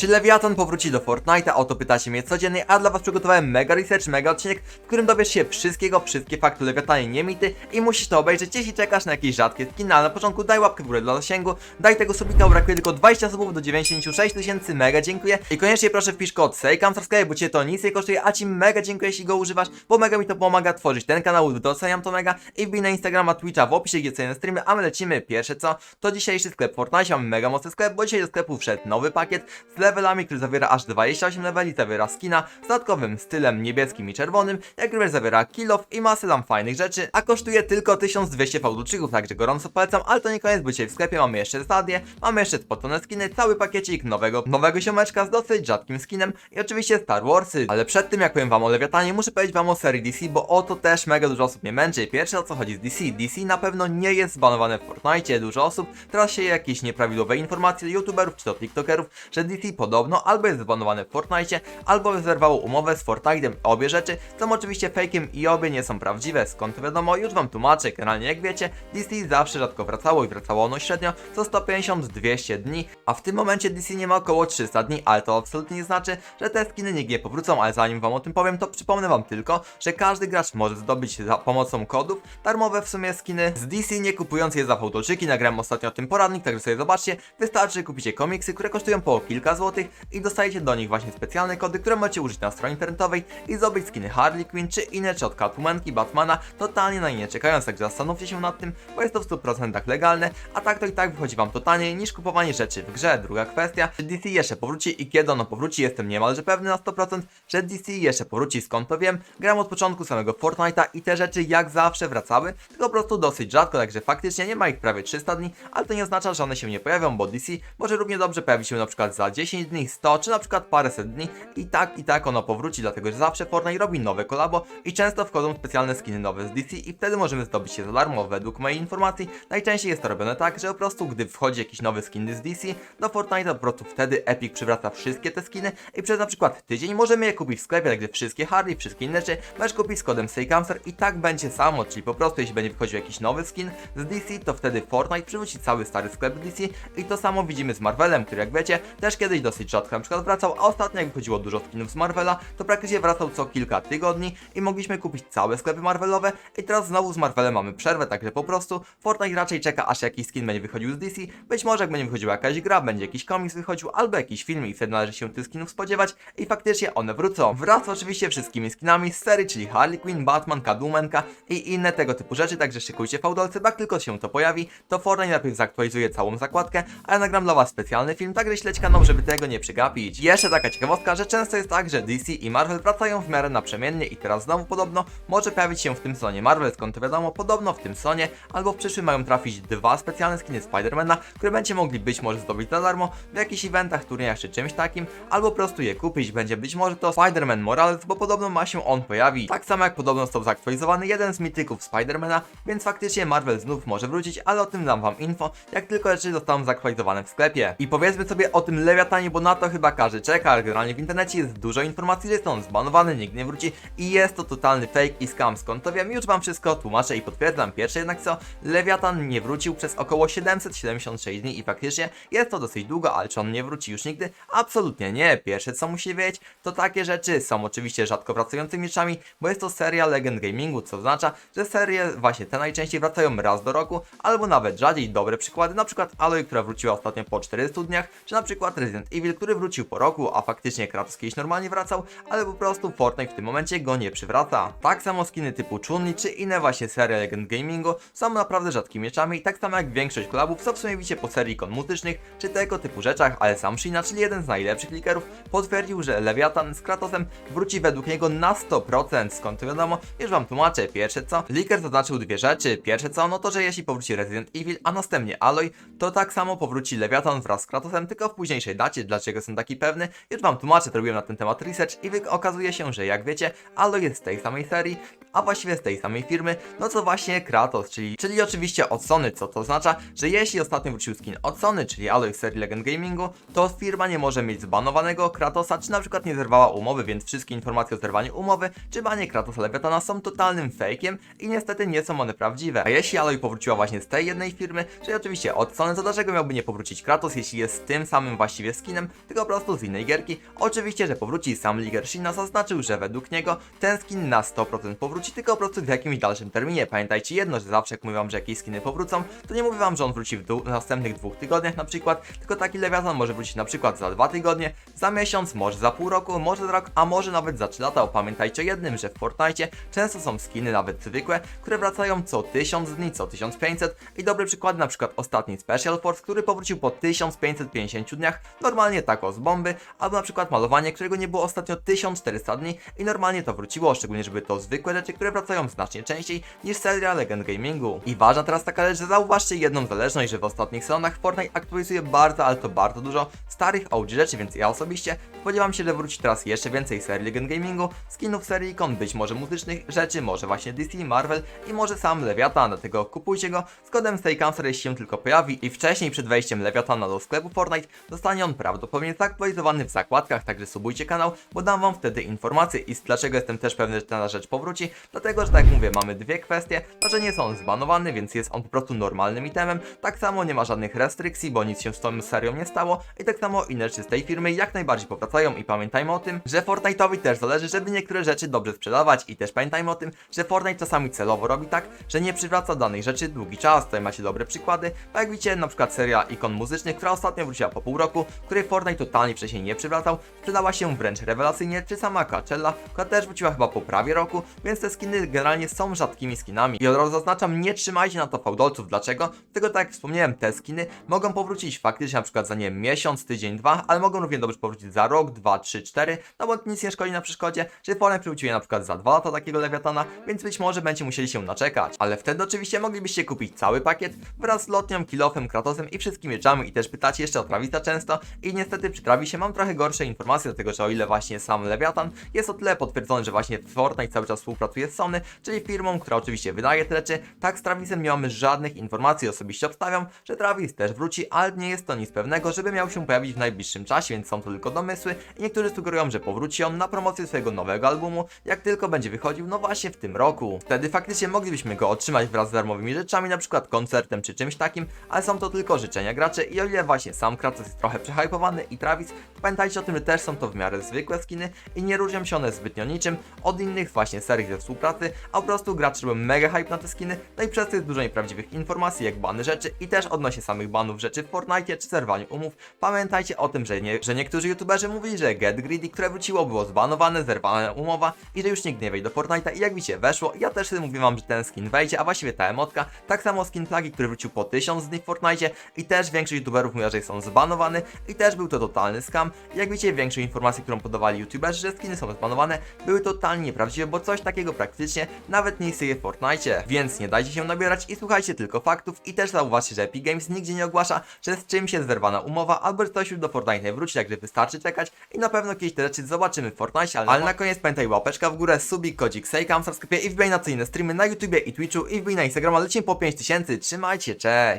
Czy Leviathan powróci do Fortnite'a? O to pytacie mnie codziennie, a dla was przygotowałem mega research, mega odcinek, w którym dowiesz się wszystkiego, wszystkie fakty o Leviathanie, nie mity i musisz to obejrzeć, jeśli czekasz na jakieś rzadkie skiny, ale na początku daj łapkę w górę dla zasięgu, daj tego subika, brakuje tylko 20 subów do 96 tysięcy, mega dziękuję. I koniecznie proszę wpisz kod SEJKAMSubscribe, bo cię to nic nie kosztuje, a ci mega dziękuję, jeśli go używasz, bo mega mi to pomaga tworzyć ten kanał, doceniam to mega i wbij na Instagrama, Twitcha w opisie, gdzie cenię streamy, a my lecimy, pierwsze co, to dzisiejszy sklep Fortnite, mamy mega mocny sklep, bo dzisiaj do sklepu wszedł nowy pakiet levelami, który zawiera aż 28 leveli, zawiera skina z dodatkowym stylem niebieskim i czerwonym, jak również zawiera kill off i masę tam fajnych rzeczy, a kosztuje tylko 1200 fałduczyków, także gorąco polecam, ale to nie koniec, bo dzisiaj w sklepie mamy jeszcze stadię, mamy jeszcze spocone skiny, cały pakiecik nowego, nowego siomeczka z dosyć rzadkim skinem i oczywiście Star Warsy, ale przed tym jak powiem wam o Lewiatanie, muszę powiedzieć wam o serii DC, bo o to też mega dużo osób mnie męczy. Pierwsze o co chodzi z DC, DC na pewno nie jest zbanowane w Fortnite, dużo osób, teraz się jakieś nieprawidłowe informacje youtuberów czy to tiktokerów, że DC podobno albo jest zbanowane w Fortnite, albo zerwało umowę z Fortnite'em. Obie rzeczy. Są oczywiście fakiem i obie nie są prawdziwe, skąd wiadomo, już wam tłumaczę, generalnie jak wiecie, DC zawsze rzadko wracało i wracało ono średnio co 150-200 dni, a w tym momencie DC nie ma około 300 dni, ale to absolutnie nie znaczy, że te skiny nigdy nie powrócą, ale zanim wam o tym powiem, to przypomnę wam tylko, że każdy gracz może zdobyć za pomocą kodów darmowe w sumie skiny z DC, nie kupując je za fałdolczyki, nagrałem ostatnio o tym poradnik, także sobie zobaczcie, wystarczy kupicie komiksy, które kosztują po kilka złotych i dostajecie do nich właśnie specjalne kody, które możecie użyć na stronie internetowej i zdobyć skiny Harley Quinn, czy inne, czy od Catwomanki, Batmana, totalnie na nie czekając, także zastanówcie się nad tym, bo jest to w 100% legalne, a tak to i tak wychodzi wam to taniej niż kupowanie rzeczy w grze. Druga kwestia, czy DC jeszcze powróci i kiedy ono powróci, jestem niemalże pewny na 100%, że DC jeszcze powróci, skąd to wiem, gram od początku samego Fortnite'a i te rzeczy jak zawsze wracały, tylko po prostu dosyć rzadko, także faktycznie nie ma ich prawie 300 dni, ale to nie oznacza, że one się nie pojawią, bo DC może równie dobrze pojawić się na przykład za 10 dni, 100 czy na przykład paręset dni i tak i tak ono powróci, dlatego że zawsze Fortnite robi nowe kolabo i często wchodzą specjalne skiny nowe z DC i wtedy możemy zdobyć je za darmo. Według mojej informacji najczęściej jest to robione tak, że po prostu gdy wchodzi jakiś nowy skin z DC do Fortnite, po prostu wtedy Epic przywraca wszystkie te skiny i przez na przykład tydzień możemy je kupić w sklepie, także wszystkie Harley, wszystkie inne rzeczy możesz kupić z kodem SayCamser i tak będzie samo, czyli po prostu jeśli będzie wychodził jakiś nowy skin z DC, to wtedy Fortnite przywróci cały stary sklep DC i to samo widzimy z Marvelem, który jak wiecie też kiedyś dosyć rzadko na przykład wracał, a ostatnio jak wychodziło dużo skinów z Marvela, to praktycznie wracał co kilka tygodni i mogliśmy kupić całe sklepy Marvelowe i teraz znowu z Marvelem mamy przerwę, także po prostu Fortnite raczej czeka aż jakiś skin będzie wychodził z DC, być może jak będzie wychodziła jakaś gra, będzie jakiś komiks wychodził albo jakiś film i wtedy należy się tych skinów spodziewać i faktycznie one wrócą. Wraz oczywiście wszystkimi skinami z serii, czyli Harley Quinn, Batman, Catwomanka i inne tego typu rzeczy, także szykujcie fałdolce, jak tylko się to pojawi, to Fortnite najpierw zaktualizuje całą zakładkę, a ja nagram dla was specjalny film, także śledź kanał, żeby tego nie przegapić. Jeszcze taka ciekawostka, że często jest tak, że DC i Marvel wracają w miarę naprzemiennie i teraz znowu podobno może pojawić się w tym sezonie Marvel, skąd wiadomo, podobno w tym sezonie albo w przyszłym mają trafić dwa specjalne skiny Spidermana, które będziecie mogli być może zdobyć za darmo w jakichś eventach, turniejach czy czymś takim, albo po prostu je kupić, będzie być może to Spider-Man Morales, bo podobno ma się on pojawić. Tak samo jak podobno został zaktualizowany jeden z mityków Spidermana, więc faktycznie Marvel znów może wrócić, ale o tym dam wam info, jak tylko rzeczy zostaną zaktualizowane w sklepie. I powiedzmy sobie o tym Lewiatanie, bo na to chyba każdy czeka, ale generalnie w internecie jest dużo informacji, że jest on zbanowany, nigdy nie wróci i jest to totalny fake i scam, skąd to wiem, już wam wszystko tłumaczę i potwierdzam. Pierwsze jednak co, Lewiatan nie wrócił przez około 776 dni i faktycznie jest to dosyć długo, ale czy on nie wróci już nigdy? Absolutnie nie. Pierwsze co musi wiedzieć, to takie rzeczy są oczywiście rzadko wracającymi rzeczami, bo jest to seria Legend Gamingu, co oznacza, że serie właśnie te najczęściej wracają raz do roku, albo nawet rzadziej. Dobre przykłady, na przykład Aloy, która wróciła ostatnio po 400 dniach, czy na przykład Resident Evil, który wrócił po roku, a faktycznie Kratos kiedyś normalnie wracał, ale po prostu Fortnite w tym momencie go nie przywraca. Tak samo skiny typu Chunli, czy inne właśnie serie Legend Gamingu są naprawdę rzadkimi mieczami, tak samo jak większość klubów, co w sumie widzicie po serii kon mutycznych, czy tego typu rzeczach, ale sam Shina, czyli jeden z najlepszych klikerów, potwierdził, że Leviathan z Kratosem wróci według niego na 100%, skąd to wiadomo, już wam tłumaczę, pierwsze co, Liker zaznaczył dwie rzeczy, pierwsze co, no to, że jeśli powróci Resident Evil, a następnie Aloy, to tak samo powróci Leviathan wraz z Kratosem, tylko w późniejszej dacie, dlaczego jestem taki pewny, już wam tłumaczę, to robiłem na ten temat research i okazuje się, że jak wiecie, Aloy jest z tej samej serii, a właściwie z tej samej firmy, no co właśnie Kratos, czyli, czyli oczywiście od Sony, co to oznacza, że jeśli ostatnio wrócił skin od Sony, czyli Aloy z serii Legend Gamingu, to firma nie może mieć zbanowanego Kratosa, czy na przykład nie zerwała umowy, więc wszystkie informacje o zerwaniu umowy, czy banie Kratosa Leviathana są totalnym fejkiem i niestety nie są one prawdziwe. A jeśli Aloy powróciła właśnie z tej jednej firmy, czyli oczywiście od Sony, to dlaczego miałby nie powrócić Kratos, jeśli jest tym samym właściwie skinem, skinem, tylko po prostu z innej gierki. Oczywiście, że powróci sam Liger Shina zaznaczył, że według niego ten skin na 100% powróci, tylko po prostu w jakimś dalszym terminie. Pamiętajcie jedno, że zawsze jak mówię że jakieś skiny powrócą, to nie mówię wam, że on wróci w, w następnych dwóch tygodniach na przykład, tylko taki lewiatan może wrócić na przykład za dwa tygodnie, za miesiąc, może za pół roku, może za rok, a może nawet za trzy lata. Pamiętajcie o jednym, że w Fortnite często są skiny nawet zwykłe, które wracają co 1000 dni, co 1500 i dobry przykład na przykład ostatni Special Force, który powrócił po 1550 dniach, normalnie tako z bomby, albo na przykład malowanie, którego nie było ostatnio 1400 dni i normalnie to wróciło, szczególnie, że były to zwykłe rzeczy, które wracają znacznie częściej niż seria Legend Gamingu. I ważna teraz taka rzecz, że zauważcie jedną zależność, że w ostatnich sezonach Fortnite aktualizuje bardzo, ale to bardzo dużo starych OG rzeczy, więc ja osobiście spodziewam się, że wróci teraz jeszcze więcej serii Legend Gamingu, skinów serii ikon, być może muzycznych rzeczy, może właśnie DC, Marvel i może sam Leviathan, dlatego kupujcie go z kodem STAYCAMSER, jeśli się tylko pojawi i wcześniej przed wejściem Leviathana do sklepu Fortnite zostanie on prawdopodobnie zaktualizowany w zakładkach, także subujcie kanał, bo dam wam wtedy informacje. I dlaczego jestem też pewny, że ta rzecz powróci, dlatego, że tak jak mówię, mamy dwie kwestie, to, że nie są on zbanowany, więc jest on po prostu normalnym itemem, tak samo nie ma żadnych restrykcji, bo nic się z tą serią nie stało. I tak samo inne rzeczy z tej firmy jak najbardziej powracają. I pamiętajmy o tym, że Fortnite'owi też zależy, żeby niektóre rzeczy dobrze sprzedawać. I też pamiętajmy o tym, że Fortnite czasami celowo robi tak, że nie przywraca danej rzeczy długi czas, tutaj macie dobre przykłady, a jak widzicie na przykład seria ikon muzycznych, która ostatnio wróciła po pół roku, której Fortnite totalnie wcześniej nie przywracał, sprzedała się wręcz rewelacyjnie, czy sama Coachella, która też wróciła chyba po prawie roku, więc te skiny generalnie są rzadkimi skinami. I od razu zaznaczam, nie trzymajcie na to fałdolców, dlaczego? Tylko tak jak wspomniałem, te skiny mogą powrócić faktycznie na przykład za nie miesiąc, tydzień, dwa, ale mogą równie dobrze powrócić za rok, dwa, trzy, cztery, no bo nic nie szkodzi na przeszkodzie, że Fortnite przywrócił je na przykład za dwa lata takiego lewiatana, więc być może będziecie musieli się naczekać. Ale wtedy oczywiście moglibyście kupić cały pakiet wraz z lotnią, kilofem, kratosem i wszystkimi rzeczami i też pytacie jeszcze o Travisa często i niestety przy Travisie mam trochę gorsze informacje, dlatego że o ile właśnie sam Leviathan jest o tyle potwierdzony, że właśnie Fortnite cały czas współpracuje z Sony, czyli firmą, która oczywiście wydaje te rzeczy, tak z Travisem nie mamy żadnych informacji, osobiście obstawiam, że Travis też wróci, ale nie jest to nic pewnego, żeby miał się pojawić w najbliższym czasie, więc są to tylko domysły i niektórzy sugerują, że powróci on na promocję swojego nowego albumu, jak tylko będzie wychodził, no właśnie w tym roku. Wtedy faktycznie moglibyśmy go otrzymać wraz z darmowymi rzeczami, na przykład koncertem czy czymś takim, ale są to tylko życzenia graczy i o ile właśnie sam Kratos jest trochę przehypowany i Travis, to pamiętajcie o tym, że też są to w miarę zwykłe skiny i nie różnią się one zbytnio niczym od innych właśnie serii ze współpracy, a po prostu gracze robią mega hype na te skiny, no i przez to jest dużo nieprawdziwych informacji jak bany rzeczy i też odnośnie samych banów rzeczy w Fortnite czy zerwaniu umów. Pamiętajcie o tym, że, nie, że niektórzy youtuberzy mówili, że Get Greedy, które wróciło było zbanowane, zerwana umowa i że już nikt nie wejdzie do Fortnite'a i jak widzicie weszło, ja też mówię wam, że ten skin wejdzie, a właściwie ta emotka, tak samo skin plagi, który wrócił po 1000 dni w Fortnite i też większość youtuberów mówiła, że są zbanowany i też był to totalny scam. I jak widzicie, większość informacji, którą podawali youtuberzy, że skiny są zbanowane, były totalnie nieprawdziwe, bo coś takiego praktycznie nawet nie istnieje w Fortnite. Więc nie dajcie się nabierać i słuchajcie tylko faktów i też zauważcie, że Epic Games nigdzie nie ogłasza, że z czymś jest zerwana umowa, albo że ktoś już do Fortnite nie wróci, także wystarczy czekać i na pewno kiedyś te rzeczy zobaczymy w Fortnite, ale, ale na koniec pamiętaj łapeczka w górę, subik, kodzik, sejkam, w sklepie i wbij na co inne streamy na YouTubie i Twitchu i wbij na Instagrama, lecimy po 5000, trzymajcie, cześć!